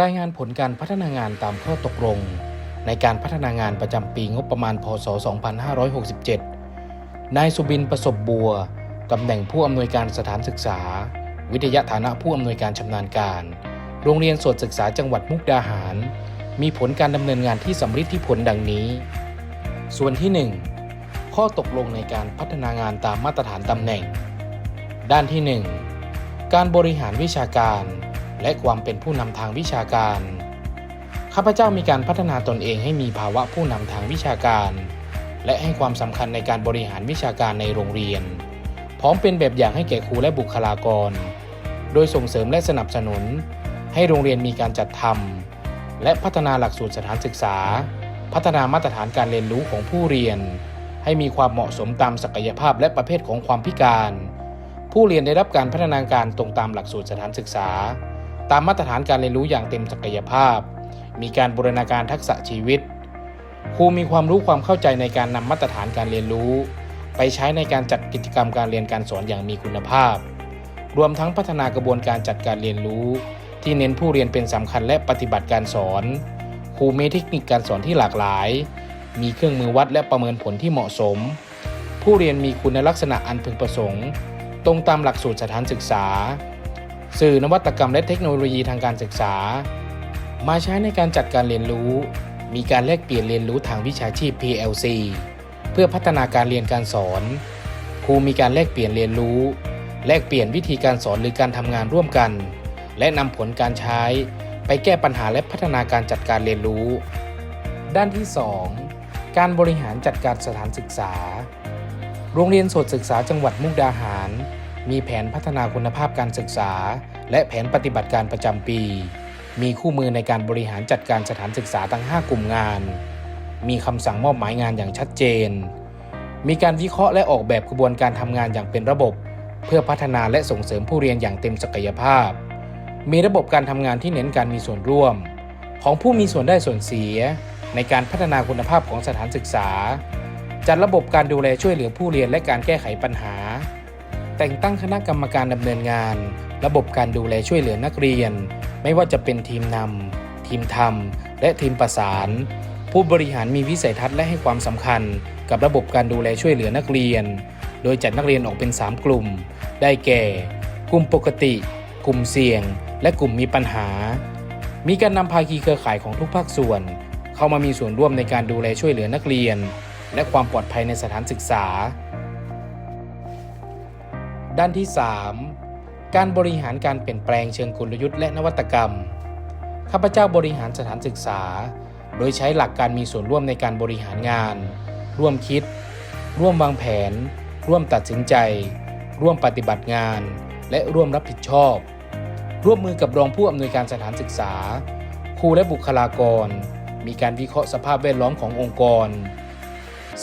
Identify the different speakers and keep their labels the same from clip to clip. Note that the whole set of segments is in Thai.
Speaker 1: รายงานผลการพัฒนางานตามข้อตกลง ในการพัฒนางานประจำปีงบประมาณ พศ 2567 นายสุบินประสบบัว ตำแหน่งผู้อำนวยการสถานศึกษา วิทยาฐานะผู้อำนวยการชำนาญการ โรงเรียนสวดศึกษาจังหวัดมุกดาหาร มีผลการดำเนินงานที่สำฤทธิผลดังนี้ ส่วนที่ 1 ข้อตกลงในการพัฒนางานตามมาตรฐานตำแหน่ง ด้านที่ 1 การบริหารวิชาการ และความเป็นผู้นำทางวิชาการ ข้าพเจ้ามีการพัฒนาตนเองให้มีภาวะผู้นำทางวิชาการ และให้ความสำคัญในการบริหารวิชาการในโรงเรียน พร้อมเป็นแบบอย่างให้แก่ครูและบุคลากร โดยส่งเสริมและสนับสนุน ให้โรงเรียนมีการจัดทำและพัฒนาหลักสูตรสถานศึกษา พัฒนามาตรฐานการเรียนรู้ของผู้เรียน ให้มีความเหมาะสมตามศักยภาพและประเภทของความพิการผู้เรียนได้รับการพัฒนาการตรงตามหลักสูตรสถานศึกษา ตามมาตรฐานการเรียนรู้อย่างเต็มศักยภาพ มีการบูรณาการทักษะชีวิต ครูมีความรู้ความเข้าใจในการนำมาตรฐานการเรียนรู้ ไปใช้ในการจัดกิจกรรมการเรียนการสอนอย่างมีคุณภาพ รวมทั้งพัฒนากระบวนการจัดการเรียนรู้ ที่เน้นผู้เรียนเป็นสำคัญและปฏิบัติการสอน ครูมีเทคนิคการสอนที่หลากหลาย มีเครื่องมือวัดและประเมินผลที่เหมาะสม ผู้เรียนมีคุณลักษณะอันพึงประสงค์ ตรงตามหลักสูตรสถานศึกษา สื่อนวัตกรรมและเทคโนโลยีทางการศึกษา มาใช้ในการจัดการเรียนรู้ มีการแลกเปลี่ยนเรียนรู้ทางวิชาชีพ PLC เพื่อพัฒนาการเรียนการสอน ครูมีการแลกเปลี่ยนเรียนรู้ แลกเปลี่ยนวิธีการสอนหรือการทำงานร่วมกัน และนำผลการใช้ ไปแก้ปัญหาและพัฒนาการจัดการเรียนรู้ ด้านที่ 2 การบริหารจัดการสถานศึกษา โรงเรียนสตศึกษาจังหวัดมุกดาหาร มีแผนพัฒนาคุณภาพการศึกษา และแผนปฏิบัติการประจำปี มีคู่มือในการบริหารจัดการสถานศึกษาทั้ง 5 กลุ่มงาน มีคำสั่งมอบหมายงานอย่างชัดเจน มีการวิเคราะห์และออกแบบกระบวนการทำงานอย่างเป็นระบบ เพื่อพัฒนาและส่งเสริมผู้เรียนอย่างเต็มศักยภาพ มีระบบการทำงานที่เน้นการมีส่วนร่วม ของผู้มีส่วนได้ส่วนเสีย ในการพัฒนาคุณภาพของสถานศึกษา จัดระบบการดูแลช่วยเหลือผู้เรียนและการแก้ไขปัญหา แต่งตั้งคณะกรรมการดำเนินงาน ระบบการดูแลช่วยเหลือนักเรียน ไม่ว่าจะเป็นทีมนำทีมทำและทีมประสาน ผู้บริหารมีวิสัยทัศน์และให้ความสำคัญ กับระบบการดูแลช่วยเหลือนักเรียน โดยจัดนักเรียนออกเป็น 3 กลุ่ม ได้แก่ กลุ่มปกติ กลุ่มเสี่ยง และกลุ่มมีปัญหา มีการนำภาคีเครือข่ายของทุกภาคส่วน เข้ามามีส่วนร่วมในการดูแลช่วยเหลือนักเรียน และความปลอดภัยในสถานศึกษา ด้านที่ 3 การบริหารการเปลี่ยนแปลงเชิงกลยุทธ์และนวัตกรรม ข้าพเจ้าบริหารสถานศึกษา โดยใช้หลักการมีส่วนร่วมในการบริหารงาน ร่วมคิด ร่วมวางแผน ร่วมตัดสินใจ ร่วมปฏิบัติงาน และร่วมรับผิดชอบ ร่วมมือกับรองผู้อำนวยการสถานศึกษา ครูและบุคลากร มีการวิเคราะห์สภาพแวดล้อมขององค์กร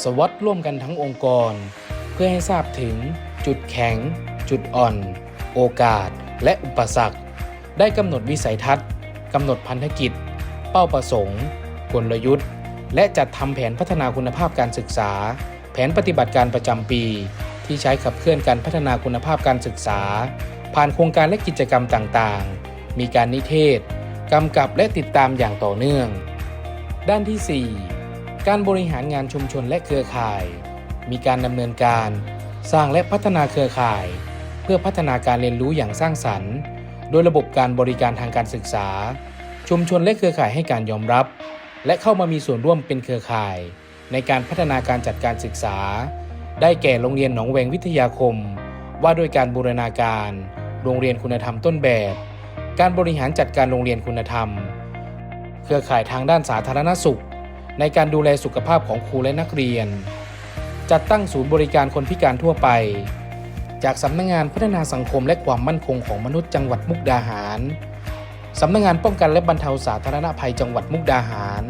Speaker 1: สวอตร่วมกันทั้งองค์กร เพื่อให้ทราบถึง จุดแข็ง จุดอ่อน โอกาส และอุปสรรค ได้กำหนดวิสัยทัศน์กำหนดพันธกิจ เป้าประสงค์ กลยุทธ์ และจัดทำแผนพัฒนาคุณภาพการศึกษา แผนปฏิบัติการประจำปี ที่ใช้ขับเคลื่อนการพัฒนาคุณภาพการศึกษา ผ่านโครงการและกิจกรรมต่างๆ มีการนิเทศกำกับและติดตามอย่างต่อเนื่อง ด้านที่ 4 การบริหารงานชุมชนและเครือข่าย มีการดำเนินการ สร้างและพัฒนาเครือข่าย เพื่อพัฒนาการเรียนรู้อย่างสร้างสรรค์ โดยระบบการบริการทางการศึกษา ชุมชนและเครือข่ายให้การยอมรับ และเข้ามามีส่วนร่วมเป็นเครือข่าย ในการพัฒนาการจัดการศึกษา ได้แก่โรงเรียนหนองแวงวิทยาคม ว่าด้วยการบูรณาการ โรงเรียนคุณธรรมต้นแบบ การบริหารจัดการโรงเรียนคุณธรรม เครือข่ายทางด้านสาธารณสุข ในการดูแลสุขภาพของครูและนักเรียน จัดตั้งศูนย์บริการคนพิการทั่วไป จากสำนักงงานพัฒนาสังคมและความมั่นคงของมนุษย์จังหวัดมุกดาหารสำนักงงานป้องกันและบรรเทาสาธารณภัยจังหวัดมุกดาหาร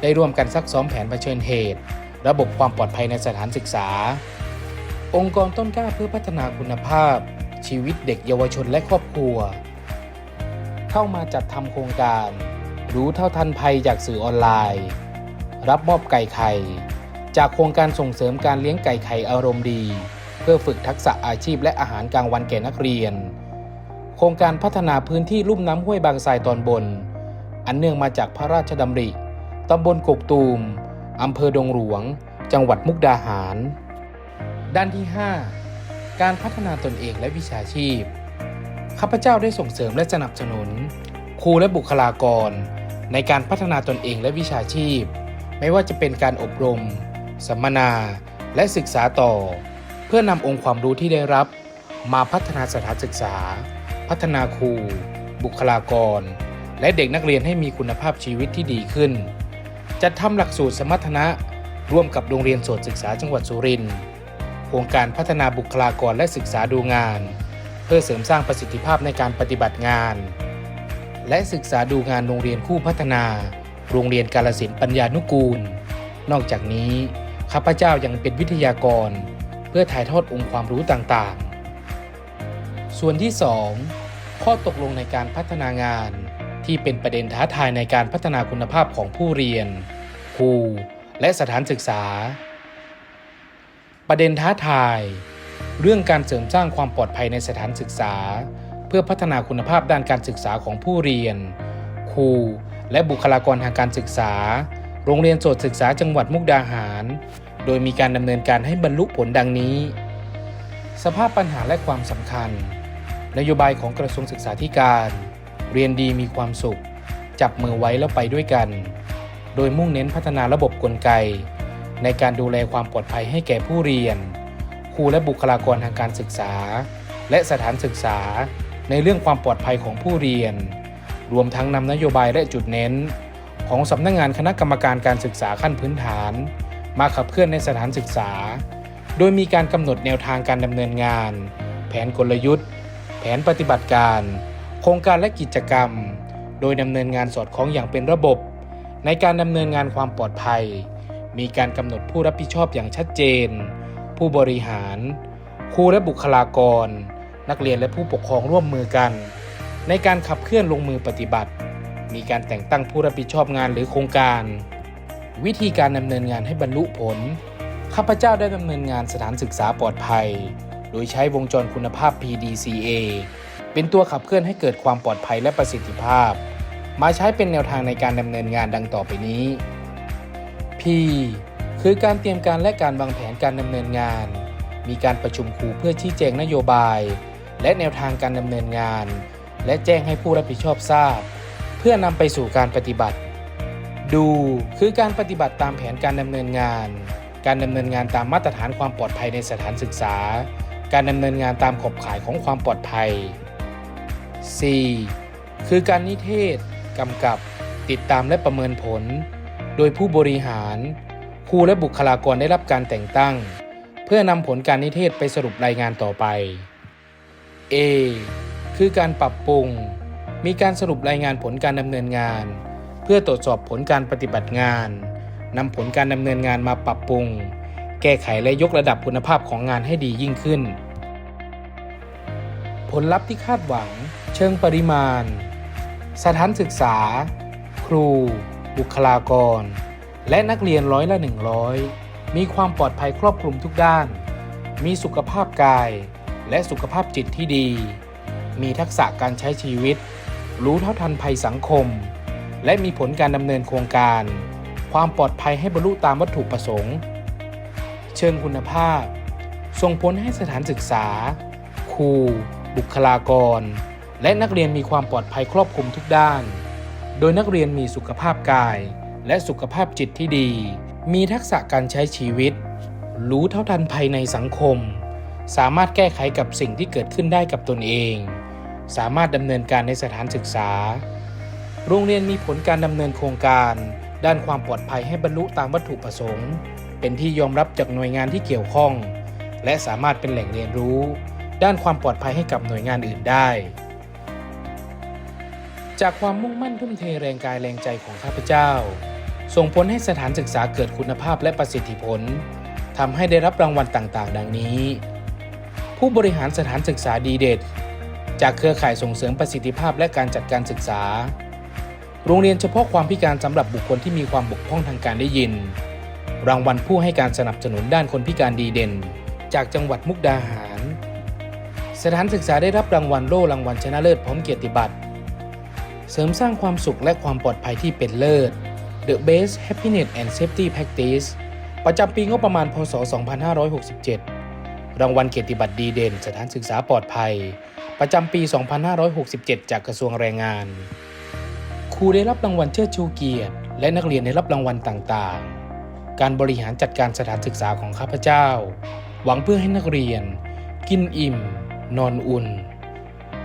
Speaker 1: ได้ร่วมกันซักซ้อมแผนเผชิญเหตุ ระบบความปลอดภัยในสถานศึกษา องค์กรต้นกล้าเพื่อพัฒนาคุณภาพ ชีวิตเด็กเยาวชนและครอบครัว เข้ามาจัดทำโครงการ รู้เท่าทันภัยจากสื่อออนไลน์ รับมอบไก่ไข่ จากโครงการส่งเสริมการเลี้ยงไก่ไข่อารมณ์ดี เพื่อฝึกทักษะอาชีพและอาหารกลางวันแก่นักเรียน โครงการพัฒนาพื้นที่ลุ่มน้ำห้วยบางทรายตอนบน อันเนื่องมาจากพระราชดำริตำบลกกตูมอำเภอดงหลวง จังหวัดมุกดาหาร ด้านที่ 5 การพัฒนาตนเองและวิชาชีพ ข้าพเจ้าได้ส่งเสริมและสนับสนุน ครูและบุคลากร ในการพัฒนาตนเองและวิชาชีพ ไม่ว่าจะเป็นการอบรม สัมมนา และศึกษาต่อ เพื่อนำองค์ความรู้ที่ได้รับ มาพัฒนาสถานศึกษา พัฒนาครู บุคลากร และเด็กนักเรียนให้มีคุณภาพชีวิตที่ดีขึ้น จัดทำหลักสูตรสมรรถนะ ร่วมกับโรงเรียนโสตศึกษาจังหวัดสุรินทร์โครงการพัฒนาบุคลากรและศึกษาดูงาน เพื่อเสริมสร้างประสิทธิภาพในการปฏิบัติงาน และศึกษาดูงานโรงเรียนคู่พัฒนา โรงเรียนกาลสินปัญญานุกูล นอกจากนี้ ข้าพเจ้ายังเป็นวิทยากร เพื่อถ่ายทอดองค์ความรู้ต่างๆ ส่วนที่ 2 ข้อตกลงในการพัฒนางาน ที่เป็นประเด็นท้าทายในการพัฒนาคุณภาพของผู้เรียน ครู และสถานศึกษา ประเด็นท้าทาย เรื่องการเสริมสร้างความปลอดภัยในสถานศึกษา เพื่อพัฒนาคุณภาพด้านการศึกษาของผู้เรียน ครู และบุคลากรทางการศึกษา โรงเรียนโสตศึกษาจังหวัดมุกดาหาร โดยมีการดำเนินการให้บรรลุผลดังนี้ สภาพปัญหาและความสำคัญ นโยบายของกระทรวงศึกษาธิการ เรียนดีมีความสุข จับมือไว้แล้วไปด้วยกัน โดยมุ่งเน้นพัฒนาระบบกลไก ในการดูแลความปลอดภัยให้แก่ผู้เรียน ครูและบุคลากรทางการศึกษา และสถานศึกษา ในเรื่องความปลอดภัยของผู้เรียน รวมทั้งนำนโยบายและจุดเน้น ของสำนักงงานคณะกรรมการการศึกษาขั้นพื้นฐาน มาขับเคลื่อนในสถานศึกษา โดยมีการกำหนดแนวทางการดำเนินงาน แผนกลยุทธ์ แผนปฏิบัติการ โครงการและกิจกรรม โดยดำเนินงานสอดคล้องอย่างเป็นระบบ ในการดำเนินงานความปลอดภัย มีการกำหนดผู้รับผิดชอบอย่างชัดเจน ผู้บริหาร ครูและบุคลากร นักเรียนและผู้ปกครองร่วมมือกัน ในการขับเคลื่อนลงมือปฏิบัติ มีการแต่งตั้งผู้รับผิดชอบงานหรือโครงการ วิธีการดำเนินงานให้บรรลุผล ข้าพเจ้าได้ดำเนินงานสถานศึกษาปลอดภัย โดยใช้วงจรคุณภาพ PDCA เป็นตัวขับเคลื่อนให้เกิดความปลอดภัยและประสิทธิภาพ มาใช้เป็นแนวทางในการดำเนินงานดังต่อไปนี้ P คือการเตรียมการและการวางแผนการดำเนินงาน มีการประชุมครูเพื่อชี้แจงนโยบาย และแนวทางการดำเนินงาน และแจ้งให้ผู้รับผิดชอบทราบ เพื่อนำไปสู่การปฏิบัติ ดูคือการปฏิบัติตามแผนการดำเนินงาน การดำเนินงานตามมาตรฐานความปลอดภัยในสถานศึกษา การดำเนินงานตามขอบข่ายของความปลอดภัย C คือการนิเทศกำกับ ติดตามและประเมินผล โดยผู้บริหาร ครูและบุคลากรได้รับการแต่งตั้ง เพื่อนำผลการนิเทศไปสรุปรายงานต่อไป A คือการปรับปรุง มีการสรุปรายงานผลการดำเนินงาน เพื่อตรวจสอบผลการปฏิบัติงานนำผลการดำเนินงานมาปรับปรุง แก้ไขและยกระดับคุณภาพของงานให้ดียิ่งขึ้น ผลลัพธ์ที่คาดหวัง เชิงปริมาณ สถานศึกษา ครู บุคลากร และนักเรียนร้อยละ 100 มีความปลอดภัยครอบคลุมทุกด้าน มีสุขภาพกาย และสุขภาพจิตที่ดี มีทักษะการใช้ชีวิต รู้เท่าทันภัยสังคม และมีผลการดำเนินโครงการ ความปลอดภัยให้บรรลุตามวัตถุประสงค์ เชิงคุณภาพ ส่งผลให้สถานศึกษา ครู บุคลากร และนักเรียนมีความปลอดภัยครอบคลุมทุกด้าน โดยนักเรียนมีสุขภาพกาย และสุขภาพจิตที่ดี มีทักษะการใช้ชีวิต รู้เท่าทันภัยในสังคม สามารถแก้ไขกับสิ่งที่เกิดขึ้นได้กับตนเอง สามารถดำเนินการในสถานศึกษา โรงเรียนมีผลการดำเนินโครงการ ด้านความปลอดภัยให้บรรลุตามวัตถุประสงค์ เป็นที่ยอมรับจากหน่วยงานที่เกี่ยวข้อง และสามารถเป็นแหล่งเรียนรู้ ด้านความปลอดภัยให้กับหน่วยงานอื่นได้จากความมุ่งมั่นทุ่มเทแรงกายแรงใจของข้าพเจ้า ส่งผลให้สถานศึกษาเกิดคุณภาพและประสิทธิผลทำให้ได้รับรางวัลต่างๆ ดังนี้ ผู้บริหารสถานศึกษาดีเด่น จากเครือข่ายส่งเสริมประสิทธิภาพและการจัดการศึกษา โรงเรียนเฉพาะความพิการสำหรับบุคคลที่มีความบกพร่องทางการได้ยิน รางวัลผู้ให้การสนับสนุนด้านคนพิการดีเด่น จากจังหวัดมุกดาหาร สถานศึกษาได้รับรางวัลโล่รางวัลชนะเลิศพร้อมเกียรติบัตร เสริมสร้างความสุขและความปลอดภัยที่เป็นเลิศ The Best Happiness and Safety Practice ประจำปีงบประมาณพศ 2567 รางวัลเกียรติบัตรดีเด่น สถานศึกษาปลอดภัย ประจำปี 2567 จากกระทรวงแรงงาน ครูได้รับรางวัลเชิดชูเกียรติ และนักเรียนได้รับรางวัลต่างๆ การบริหารจัดการสถานศึกษาของข้าพเจ้า หวังเพื่อให้นักเรียน กินอิ่ม นอนอุ่น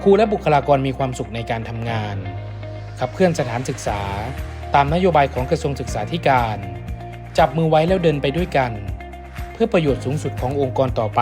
Speaker 1: ครูและบุคลากรมีความสุขในการทำงาน ขับเคลื่อนสถานศึกษา ตามนโยบายของกระทรวงศึกษาธิการ จับมือไว้แล้วเดินไปด้วยกัน เพื่อประโยชน์สูงสุดขององค์กรต่อไป